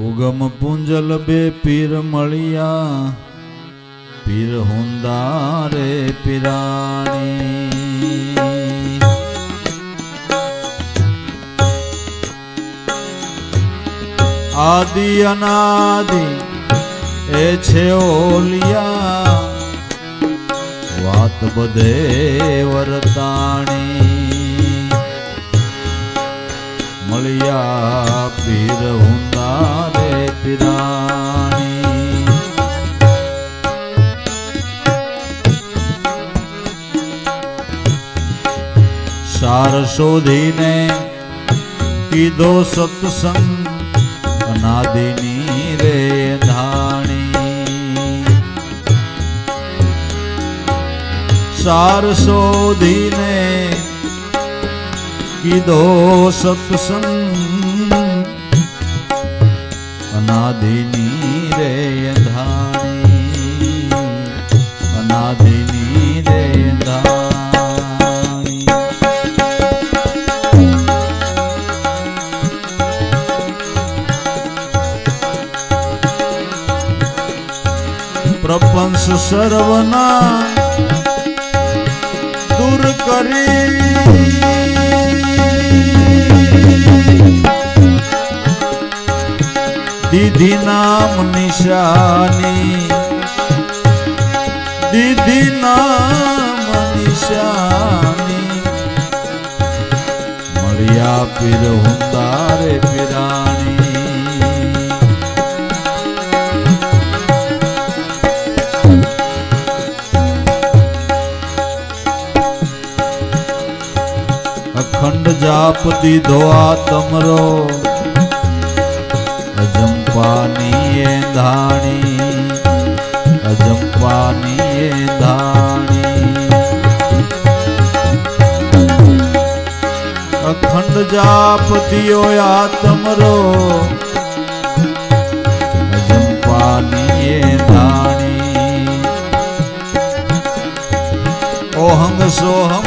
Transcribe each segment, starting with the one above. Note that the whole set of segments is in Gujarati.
ઉગમ પૂંજલ બે પીર મળ્યા. પીર હુંદા રે પીરાણી. આદિ અનાદિ, એ છે ઓલિયા. વાત બધે વરતાણી. સાર શોધીને કીધો સત્સંગ અનાદિની રે ધાણી. સાર શોધીને કીધો સત્સંગ અનાદિની રે પ્રપંચ સર્વના દૂર કરી દીધી નામ નિશાની દીધી નામ નિશાની મળ્યા પીર હુંદારે પીરાણી અખંડ જાપ દીધો આ તમરો. અજંપાની એ ધાણી અજંપાની એ ધાણી. અખંડ જાપ દિયો આ તમરો. અજંપાની એ ધાણી. ઓહંગ સોહમ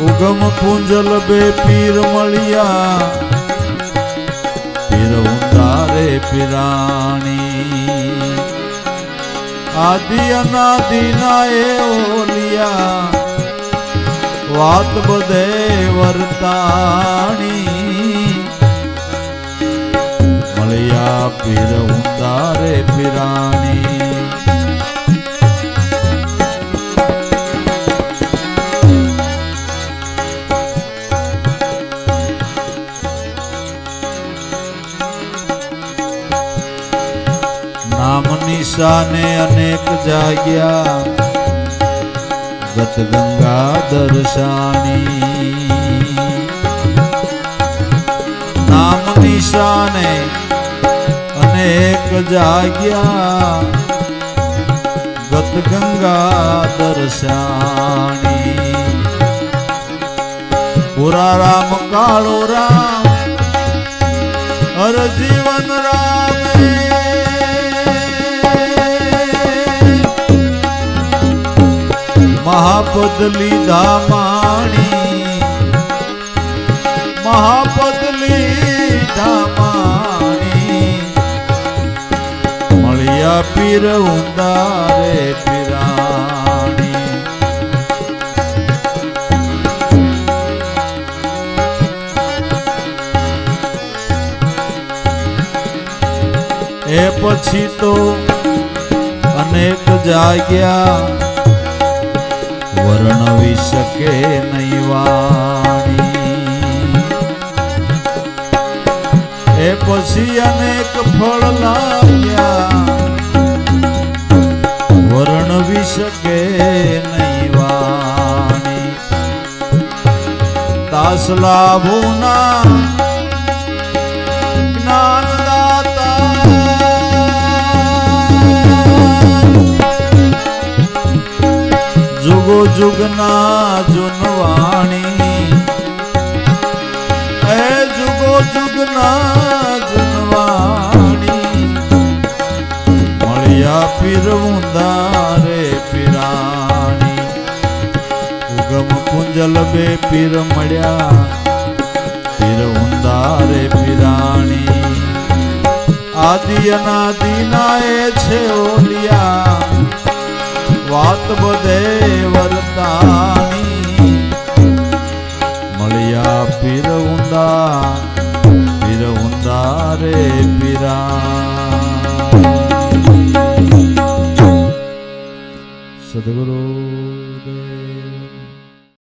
ઉગમ કુંજલ બે પીર મળ્યા. પીર ઉંદારે પીરાણી. આદિ અનાદિના એ ઓલિયા. વાત બધે વર્તાણી. મળ્યા પીર નિશાને અનેક જાગ્યા ગત ગંગા દર્શાની નામ નિશાને અનેક જાગ્યા ગત ગંગા દર્શાની પુરા રામ કાળો રામ હર જીવન મહાપદ લીધા માણી મહાપદ લીધા માણી મળ્યા પીર ઉંદારે પીરાણી એ પછી તો અનેક જાગ્યા વર્ણવી શકે નહીં વાણી એ પછી અનેક ફળ લાગ્યા વર્ણવી શકે નહીં વાણી દાસ લાભુના જુગના જુનવાણી. એ જુગો જુગના જુનવાણી. મળ્યા પીર રે પીરાણી. ઉગમ કુંજલ બે પીર મળ્યા પીર રે પીરાણી. આદિ અનાદિ નાએ છે ઓલિયા વાત બધે વર્તાની. મળ્યા પીર ઊંદા પીર ઊંદા રે પીરા. સદગુરુ દેવ